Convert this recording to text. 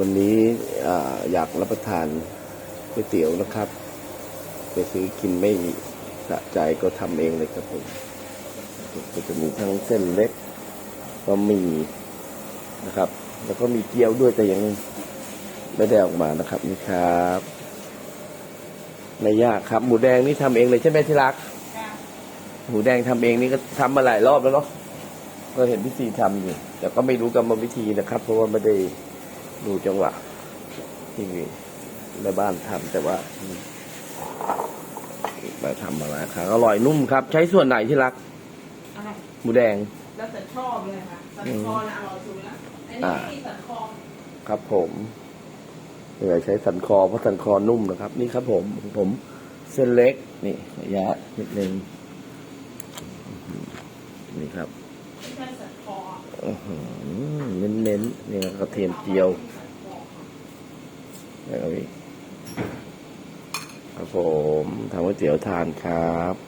วันนี้อยากรับประทานก๋วยเตี๋ยวนะครับ ไปซื้อกินไม่สะใจก็ทำเองเลยครับผมก็จะมีทั้งเส้นเล็กก็มีนะครับ แล้วก็มีเกี๊ยวด้วยแต่ยังไม่ได้ออกมานะครับนี่ครับไม่ยากครับ หมูแดงนี่ทำเองเลยใช่ไหมที่รักหมูแดงทำเองนี่ก็ทำมาหลายรอบแล้วเนาะก็เห็นพี่ซีทำอยู่แต่ก็ไม่รู้กรรมวิธีนะครับ เพราะว่าไม่ได้ ดูจังหวะที่ในบ้านทำแต่ว่ามาทำมาหลายครั้งอร่อยนุ่มครับ ใช้ส่วนไหนที่รักอะไรหมูแดง แล้วแต่ชอบเลยค่ะสันคอนะอร่อยสุดแล้วอันนี้อ่าไม่มีสันคอครับผมเดี๋ยวใช้สันคอเพราะสันคอนุ่มนะครับ นี่ครับผมของผมเส้นเล็ก นี่ระยะนิดนึงนี่ครับไม่ใช่สันคออื้อหือเน้นนี่กระเทียมเจียวนคอแล้วก็มีครับผมทำก๋วยเตี๋ยวทานครับ